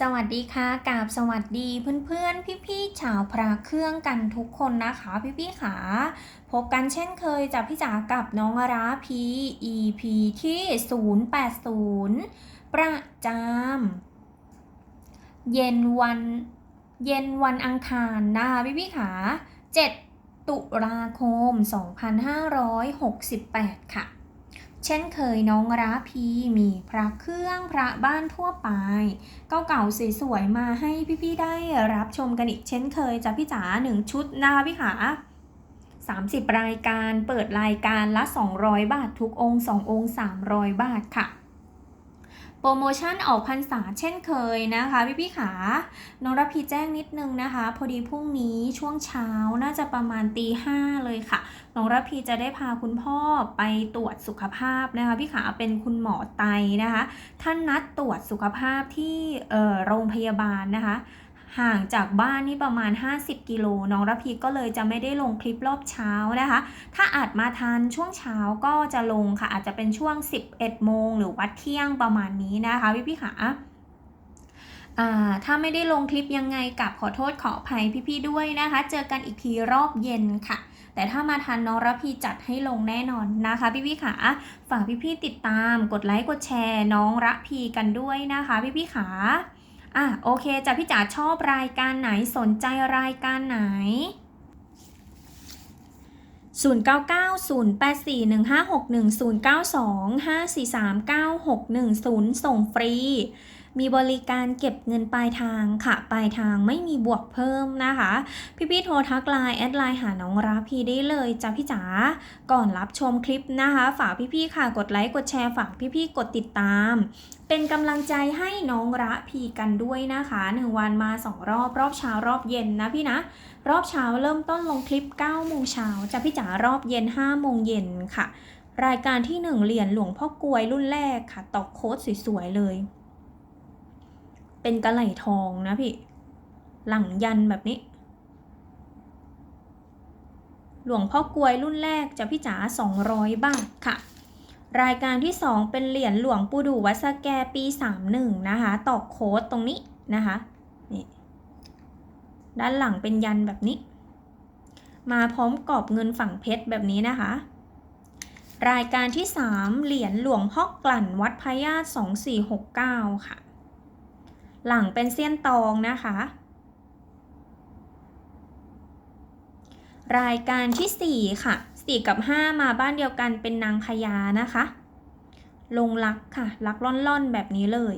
สวัสดีค่ะกาบสวัสดีเพื่อนๆ พี่ๆชาวพระเครื่องกันทุกคนนะคะ พี่ๆขาพบกันเช่นเคยจากพี่จ๋ากับน้องราพี EP ที่ 080 ประจำเย็นวันเย็นวันอังคารนะคะพี่ๆขา 7 ตุลาคม 2568 ค่ะ เช่นเคยน้องราพีมีพระเครื่องพระบ้านทั่วไป เก่าๆสวยๆมาให้พี่ๆได้รับชมกันอีกเช่นเคยจ้ะพี่จ๋าหนึ่งชุดนะคะพี่ขา30 รายการเปิดรายการละ 200 บาททุกองค์ 2 องค์ 300 บาทค่ะ โปรโมชั่นออกพรรษาเช่นเคยนะคะพี่พี่ขาน้องรับพีแจ้งนิดนึงนะคะ พอดีพรุ่งนี้ช่วงเช้าน่าจะประมาณตีห้าเลยค่ะน้องรับพีจะได้พาคุณพ่อไปตรวจสุขภาพนะคะพี่ขาเป็นคุณหมอไตนะคะ ท่านนัดตรวจสุขภาพที่โรงพยาบาลนะคะ ห่างจากบ้านนี่ประมาณ 50 กิโลน้องระพีก็เลยจะไม่ได้ลงคลิปรอบเช้านะคะ ถ้าอาจมาทันช่วงเช้าก็จะลงค่ะ อาจจะเป็นช่วง 11 โมงหรือวัดเที่ยงประมาณนี้นะคะพี่พี่ขาถ้าไม่ได้ลงคลิปยังไงกับขอโทษขออภัยพี่ๆด้วยนะคะ เจอกันอีกทีรอบเย็นค่ะ แต่ถ้ามาทันน้องระพีจัดให้ลงแน่นอนนะคะพี่พี่ๆขาฝากพี่พี่ๆติดตามกดไลค์กดแชร์น้องระพีกันด้วยนะคะพี่พี่ๆขา อะโอเคจ้ะพี่จ๋าชอบรายการไหนสนใจรายการไหน 09908415610925439610 ส่งฟรี มีบริการเก็บเงินปลายทางค่ะ ปลายทางไม่มีบวกเพิ่มนะคะ พี่ๆโทรทักไลน์แอดไลน์หาน้องราพีได้เลยจ้ะพี่จ๋า ก่อนรับชมคลิปนะคะ ฝากพี่ๆค่ะกดไลค์กดแชร์ฝากพี่ๆกดติดตาม เป็นกำลังใจให้น้องระพีกันด้วยนะคะหนึ่งวันมาสองรอบรอบเช้ารอบเย็นนะพี่นะ รอบเช้าเริ่มต้นลงคลิป9โมงเช้าจะพี่จ๋ารอบเย็น5โมงเย็นค่ะรายการที่ 1 เหรียญหลวงพ่อกลวยรุ่นแรกค่ะ ตอกโค้ดสวย ๆ เลย เป็นกระไหล่ทองนะพี่ หลังยันแบบนี้ หลวงพ่อกลวยรุ่นแรกจะพี่จ๋า200 บาทค่ะ รายการที่ 2 เป็นเหรียญหลวงปู่ดูวัดสแกปี 31 นะคะ ตอกโค้ดตรงนี้นะคะนี่ด้านหลังเป็นยันแบบนี้ มาพร้อมกรอบเงินฝั่งเพชรแบบนี้นะคะ รายการที่ 3 เหรียญหลวงพ่อกลั่นวัดพญาต2469 ค่ะ หลังเป็นเสี้ยนตองนะคะ รายการที่ 4 ค่ะ 4 กับ 5 มาบ้านเดียวกันเป็นนางพญานะคะ ลงลักค่ะ ลักล่อนๆแบบนี้เลย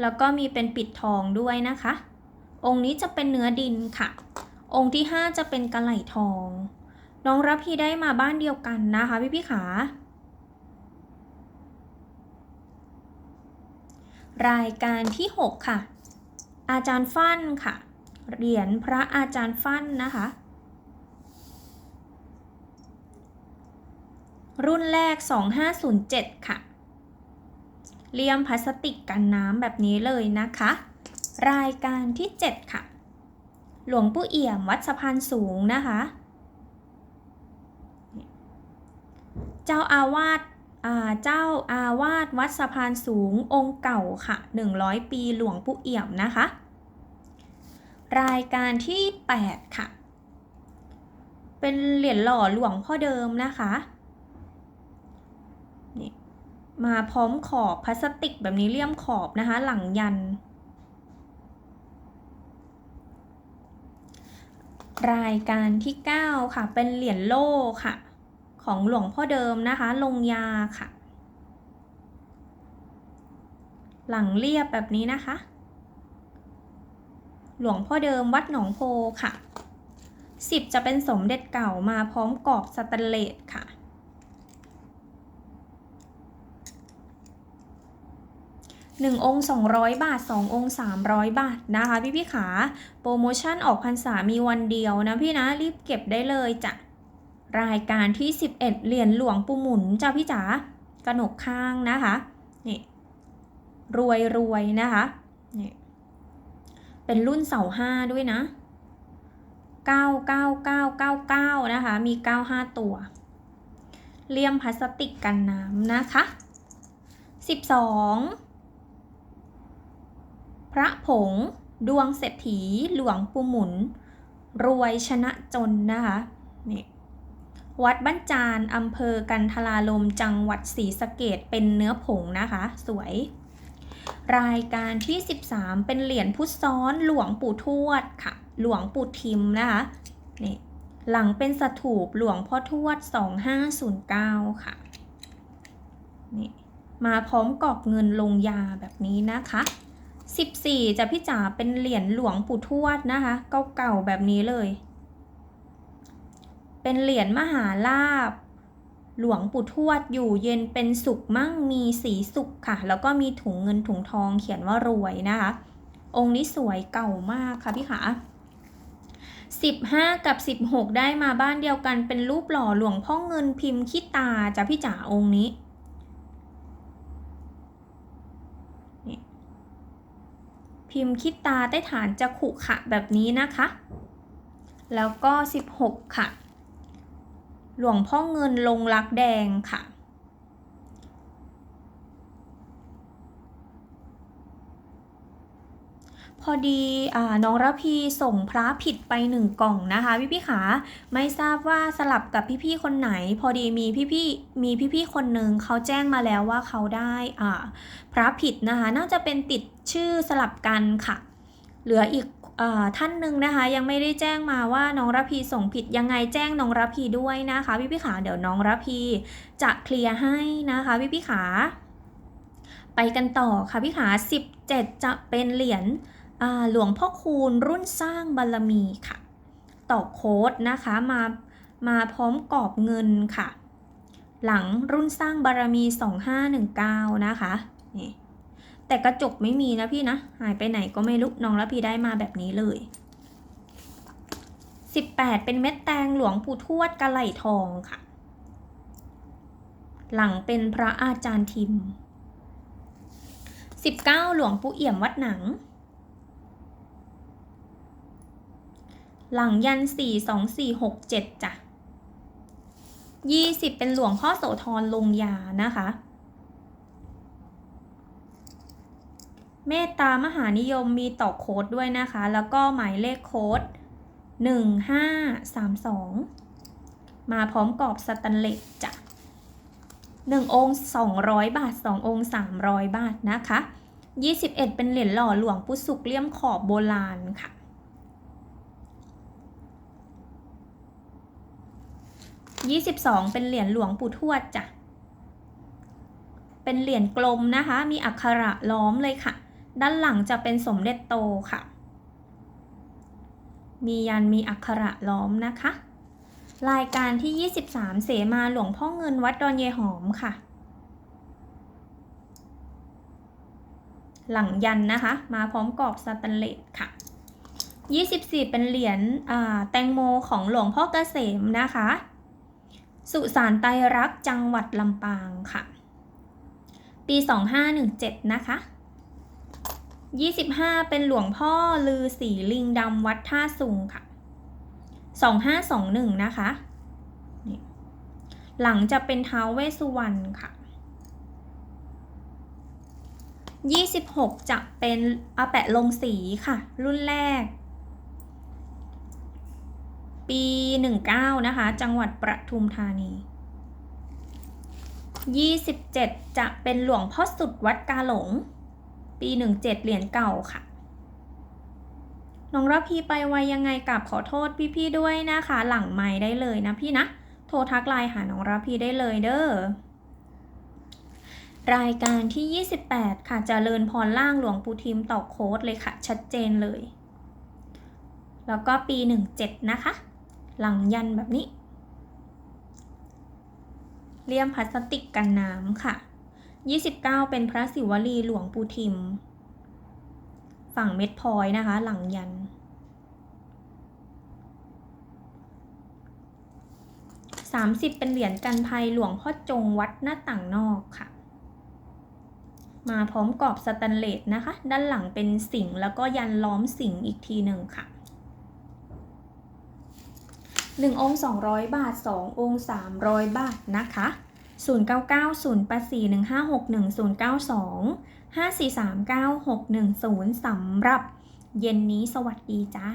แล้วก็มีเป็นปิดทองด้วยนะคะ องค์นี้จะเป็นเนื้อดินค่ะ องค์ที่ 5 จะเป็นกระไหล่ทอง น้องรับพี่ได้มาบ้านเดียวกันนะคะพี่พี่ขา รายการที่ 6 ค่ะ อาจารย์ฟั่นค่ะ เหรียญพระอาจารย์ฟั่นนะคะ รุ่นแรก 2507 ค่ะ เลี่ยมพลาสติกกันน้ำแบบนี้เลยนะคะ รายการที่ 7 ค่ะ หลวงปู่เอี่ยมวัดสะพานสูงนะคะ เจ้าอาวาส เจ้าอาวาสวัดสะพานสูงองค์เก่าค่ะ 100 ปีหลวงปู่เอี่ยมนะคะ รายการที่ 8 ค่ะ เป็นเหรียญหล่อหลวงพ่อเดิมนะคะนี่มาพร้อมขอบพลาสติกแบบนี้เลี่ยมขอบนะคะ หลังยัน รายการที่ 9 ค่ะ เป็นเหรียญโล่ค่ะ ของหลวงพ่อเดิมนะคะ ลงยาค่ะ หลังเรียบแบบนี้นะคะ หลวงพ่อเดิมวัดหนองโพค่ะ 10 จะเป็นสมเด็จเก่ามาพร้อมกรอบสแตนเลสค่ะหนึ่งองค์200 บาท 2 องค์ 300 บาทนะคะ พี่พี่ขา โปรโมชั่นออกพรรษามีวันเดียวนะพี่นะ รีบเก็บได้เลยจ้ะ รายการที่ 11 เหรียญหลวงปู่หมุนจ้าพี่จ๋ากระหนกข้างนะคะนี่รวยรวยนะคะนี่เป็นรุ่นเสาห้าด้วยนะ 99999 นะคะ มี 95 ตัวเลี่ยมพลาสติกกันน้ำนะคะสิบสองพระผงดวงเศรษฐีหลวงปู่หมุน รวยชนะจนนะคะนี่ วัดบ้านจานอำเภอกันทลาลมจังหวัดศรีสะเกดเป็นเนื้อผงนะคะ สวย รายการที่ 13 เป็นเหรียญพุทธซ้อนหลวงปู่ทวดค่ะ หลวงปู่ทิมนะคะนี่หลังเป็นสถูปหลวงพ่อทวด 2509 ค่ะนี่มาพร้อมกอบเงินลงยาแบบนี้นะคะ 14จะพี่จ๋าเป็นเหรียญหลวงปู่ทวดนะคะ เก่าๆแบบนี้เลย เป็นเหรียญมหาลาบหลวงปู่ทวดอยู่เย็นเป็นสุขมั่งมีสีสุขค่ะ แล้วก็มีถุงเงินถุงทองเขียนว่ารวยนะคะ องค์นี้สวยเก่ามากค่ะพี่ขา15 กับ 16 ได้มาบ้านเดียวกันเป็นรูปหล่อหลวงพ่อเงินพิมพ์ขี้ตาจ้ะพี่จ๋าองค์นี้พิมพ์คิดตาใต้ฐานจะขุขะแบบนี้นะคะ แล้วก็ 16 ค่ะ หลวงพ่อเงินลงรักแดงค่ะ พอดีอน้องระพีส่งพระผิดไปหนึ่งกล่องนะคะ พี่พี่ขาไม่ทราบว่าสลับกับพี่พี่คนไหน พอดีมีพี่พี่มีพี่พี่คนหนึ่งเขาแจ้งมาแล้วว่าเขาได้อ่าพระผิดนะคะ น่าจะเป็นติดชื่อสลับกันค่ะ เหลืออีก ท่านหนึ่งนะคะ ยังไม่ได้แจ้งมาว่าน้องระพีส่งผิดยังไงแจ้งน้องระพีด้วยนะคะพี่พี่ขาเดี๋ยวน้องระพีจะเคลียร์ให้นะคะพี่พี่ขาไปกันต่อค่ะพี่ขา 17 จะเป็นเหรียญหลวงพ่อคูณรุ่นสร้างบารมีค่ะ ต่อโค้ดนะคะมามาพร้อมกรอบเงินค่ะ หลังรุ่นสร้างบารมี 2519 นะคะนี่ แต่กระจกไม่มีนะพี่นะ หายไปไหนก็ไม่รู้น้องละพี่ได้มาแบบนี้เลย 18 เป็นเม็ดแตงหลวงปู่ทวดกะไหลทองค่ะ หลังเป็นพระอาจารย์ทิม 19 หลวงปู่เอี่ยมวัดหนัง หลังยัน 4 2 4 6 7จ้ะ20 เป็นหลวงพ่อโสธรลงยานะคะ เมตตามหานิยมมีต่อโค้ดด้วยนะคะ แล้วก็หมายเลขโค้ด 1532 มาพร้อมกรอบสแตนเลสจ้ะ1องค์ 200 บาท 2 องค์ 300 บาทนะคะ 21 เป็นเหรียญหล่อหลวงปุสุกเลี่ยมขอบโบราณค่ะ 22 เป็นเหรียญหลวงปู่ทวดจ้ะ เป็นเหรียญกลมนะคะ มีอักขระล้อมเลยค่ะ ด้านหลังจะเป็นสมเด็จโตค่ะ มียันมีอักขระล้อมนะคะ รายการที่ 23 เสมาหลวงพ่อเงินวัดดอนเยหอมค่ะ หลังยันนะคะ มาพร้อมกรอบสแตนเลสค่ะ 24 เป็นเหรียญแตงโมของหลวงพ่อเกษมนะคะ สุสานไตรรักจังหวัดลำปางค่ะ ปี 2517 นะคะ 25 เป็นหลวงพ่อลือสีลิงดำวัดท่าสุงค่ะ 2521 นะคะหลังจะเป็นเท้าเวสสุวรรณค่ะ 26 จะเป็นอาแปะลงสีค่ะ รุ่นแรก ปี 19 นะคะ จังหวัดประทุมธานี 27 จะเป็นหลวงพ่อสุดวัดกาหลง ปี 17 เหรียญเก่าค่ะ น้องรพีไปไวยังไงกับขอโทษพี่ๆด้วยนะคะ หลังไม้ได้เลยนะพี่นะ โทรทักไลน์หาน้องรพีได้เลยเด้อรายการที่ 28 ค่ะจเจริญพรล่างหลวงปู่ทิมต่อโค้ดเลยค่ะ ชัดเจนเลย แล้วก็ปี 17 นะคะ หลังยันแบบนี้ เลี่ยมพลาสติกกันน้ำค่ะ 29 เป็นพระศิวลีหลวงปู่ทิม ฝั่งเม็ดพลอยนะคะ หลังยัน 30 เป็นเหรียญกันภัยหลวงพ่อจงวัดหน้าต่างนอกค่ะ มาพร้อมกรอบสแตนเลสนะคะ ด้านหลังเป็นสิงแล้วก็ยันล้อมสิงอีกทีหนึ่งค่ะ1องค์200 บาท 2 องค์ 300 บาทนะคะ 0990841561 092 5439610 สำหรับเย็นนี้สวัสดีจ้า